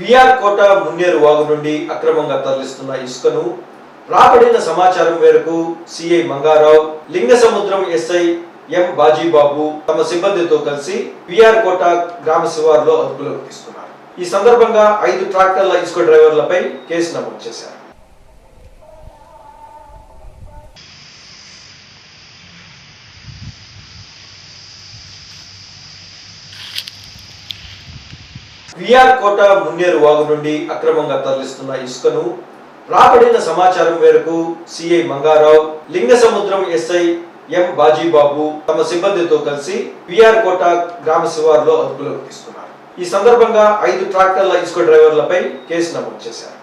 VR కోట మున్నేరు వాగు నుండి అక్రమంగా తరలిస్తున్న ఇసుకను రాబడిన సమాచారం మేరకు సిఐ మంగారావు లింగ సముద్రం ఎస్ఐ ఎం బాజీబాబు తమ సిబ్బందితో కలిసి పిఆర్ కోట గ్రామ శివారులో అదుపులోకి తీసుకున్నారు. ఈ సందర్భంగా ఐదు ట్రాక్టర్ల ఇసుక డ్రైవర్లపై కేసు నమోదు చేశారు. విఆర్ కోట మున్నేరు వాగు నుండి అక్రమంగా తరలిస్తున్న ఇసుకను రాబడిన సమాచారం మేరకు సిఐ మంగారావు లింగ సముద్రం ఎస్ఐ ఎం బాజీబాబు తమ సిబ్బందితో కలిసి విఆర్ కోట గ్రామ శివారులో అదుపులోకి తీసుకున్నారు. ఈ సందర్భంగా ఐదు ట్రాక్టర్ల ఇసుక డ్రైవర్లపై కేసు నమోదు చేశారు.